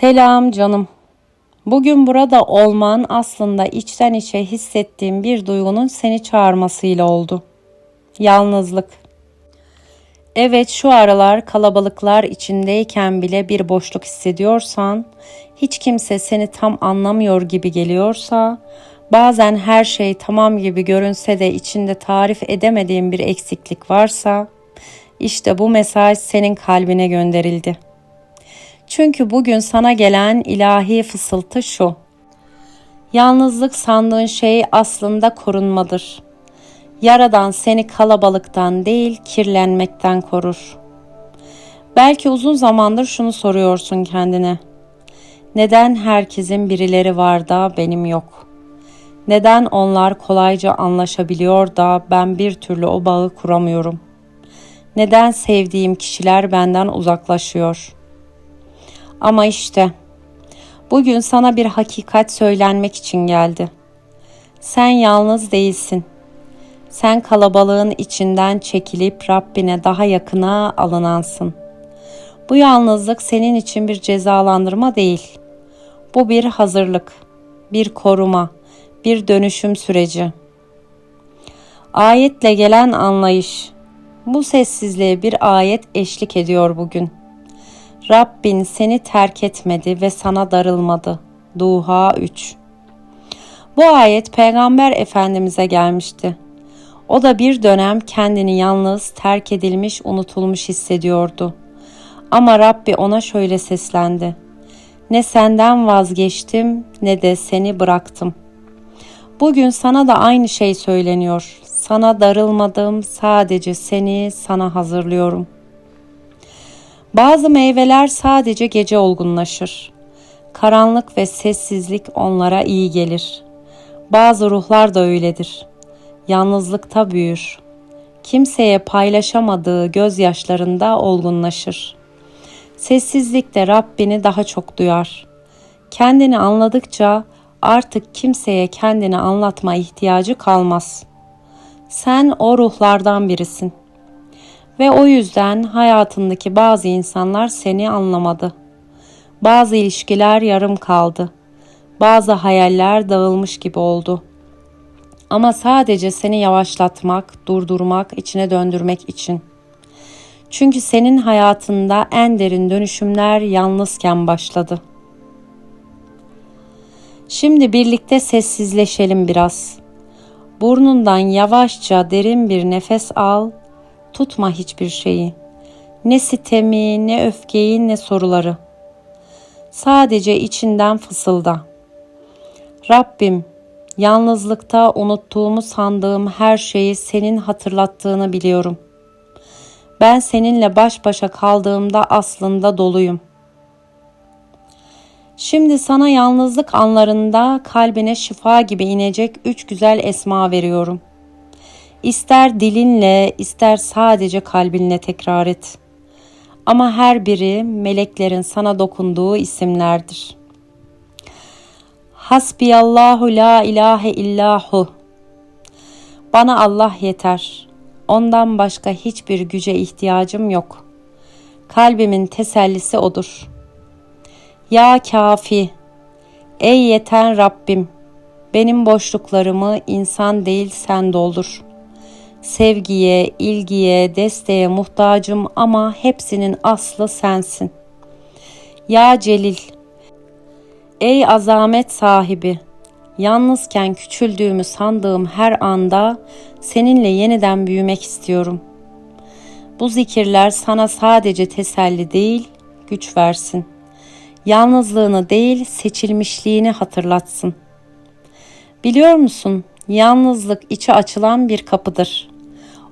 Selam canım. Bugün burada olman aslında içten içe hissettiğim bir duygunun seni çağırmasıyla oldu. Yalnızlık. Evet şu aralar kalabalıklar içindeyken bile bir boşluk hissediyorsan, hiç kimse seni tam anlamıyor gibi geliyorsa, bazen her şey tamam gibi görünse de içinde tarif edemediğin bir eksiklik varsa, işte bu mesaj senin kalbine gönderildi.'' Çünkü bugün sana gelen ilahi fısıltı şu. Yalnızlık sandığın şey aslında korunmadır. Yaradan seni kalabalıktan değil kirlenmekten korur. Belki uzun zamandır şunu soruyorsun kendine. Neden herkesin birileri var da benim yok? Neden onlar kolayca anlaşabiliyor da ben bir türlü o bağı kuramıyorum? Neden sevdiğim kişiler benden uzaklaşıyor?'' Ama işte bugün sana bir hakikat söylenmek için geldi. Sen yalnız değilsin. Sen kalabalığın içinden çekilip Rabbine daha yakına alınansın. Bu yalnızlık senin için bir cezalandırma değil. Bu bir hazırlık, bir koruma, bir dönüşüm süreci. Ayetle gelen anlayış. Bu sessizliğe bir ayet eşlik ediyor bugün. Rabbin seni terk etmedi ve sana darılmadı. Duha 3 Bu ayet Peygamber Efendimiz'e gelmişti. O da bir dönem kendini yalnız, terk edilmiş, unutulmuş hissediyordu. Ama Rabbi ona şöyle seslendi. Ne senden vazgeçtim ne de seni bıraktım. Bugün sana da aynı şey söyleniyor. Sana darılmadım, sadece seni sana hazırlıyorum.'' Bazı meyveler sadece gece olgunlaşır. Karanlık ve sessizlik onlara iyi gelir. Bazı ruhlar da öyledir. Yalnızlıkta büyür. Kimseye paylaşamadığı gözyaşlarında olgunlaşır. Sessizlikte Rabbini daha çok duyar. Kendini anladıkça artık kimseye kendini anlatma ihtiyacı kalmaz. Sen o ruhlardan birisin.'' Ve o yüzden hayatındaki bazı insanlar seni anlamadı. Bazı ilişkiler yarım kaldı. Bazı hayaller dağılmış gibi oldu. Ama sadece seni yavaşlatmak, durdurmak, içine döndürmek için. Çünkü senin hayatında en derin dönüşümler yalnızken başladı. Şimdi birlikte sessizleşelim biraz. Burnundan yavaşça derin bir nefes al Tutma hiçbir şeyi. Ne sitemi, ne öfkeyi, ne soruları. Sadece içinden fısılda. Rabbim, yalnızlıkta unuttuğumu sandığım her şeyi senin hatırlattığını biliyorum. Ben seninle baş başa kaldığımda aslında doluyum. Şimdi sana yalnızlık anlarında kalbine şifa gibi inecek üç güzel esma veriyorum. İster dilinle, ister sadece kalbinle tekrar et. Ama her biri meleklerin sana dokunduğu isimlerdir. Hasbiyallahu la ilahe illahu. Bana Allah yeter. Ondan başka hiçbir güce ihtiyacım yok. Kalbimin tesellisi odur. Ya kafi, ey yeten Rabbim, benim boşluklarımı insan değil sen doldur.'' Sevgiye, ilgiye, desteğe muhtacım ama hepsinin aslı sensin. Ya Celil, ey azamet sahibi, yalnızken küçüldüğümü sandığım her anda seninle yeniden büyümek istiyorum. Bu zikirler sana sadece teselli değil, güç versin. Yalnızlığını değil, seçilmişliğini hatırlatsın. Biliyor musun? Yalnızlık içi açılan bir kapıdır.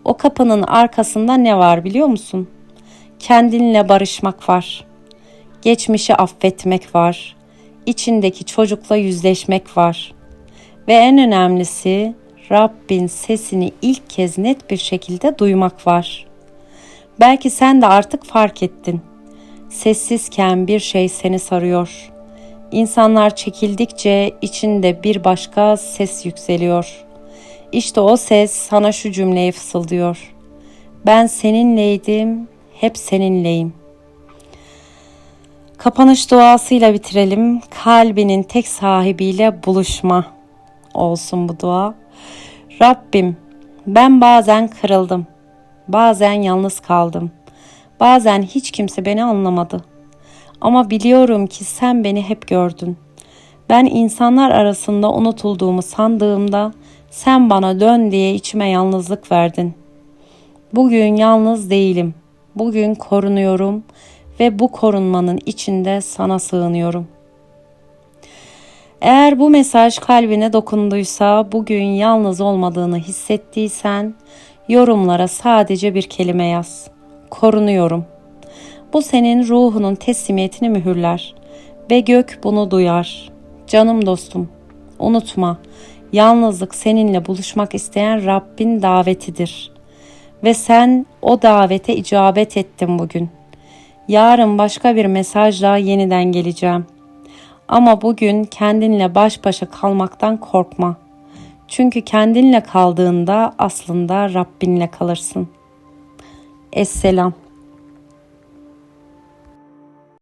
O kapının arkasında ne var biliyor musun? Kendinle barışmak var. Geçmişi affetmek var. İçindeki çocukla yüzleşmek var. Ve en önemlisi Rabbin sesini ilk kez net bir şekilde duymak var. Belki sen de artık fark ettin. Sessizken bir şey seni sarıyor. İnsanlar çekildikçe içinde bir başka ses yükseliyor. İşte o ses sana şu cümleyi fısıldıyor. Ben seninleydim, hep seninleyim. Kapanış duasıyla bitirelim. Kalbinin tek sahibiyle buluşma olsun bu dua. Rabbim ben bazen kırıldım. Bazen yalnız kaldım. Bazen hiç kimse beni anlamadı. Ama biliyorum ki sen beni hep gördün. Ben insanlar arasında unutulduğumu sandığımda sen bana dön diye içime yalnızlık verdin. Bugün yalnız değilim. Bugün korunuyorum ve bu korunmanın içinde sana sığınıyorum. Eğer bu mesaj kalbine dokunduysa, bugün yalnız olmadığını hissettiysen yorumlara sadece bir kelime yaz. Korunuyorum. Bu senin ruhunun teslimiyetini mühürler ve gök bunu duyar. Canım dostum, unutma. Yalnızlık seninle buluşmak isteyen Rabbin davetidir. Ve sen o davete icabet ettin bugün. Yarın başka bir mesajla yeniden geleceğim. Ama bugün kendinle baş başa kalmaktan korkma. Çünkü kendinle kaldığında aslında Rabbinle kalırsın. Esselam.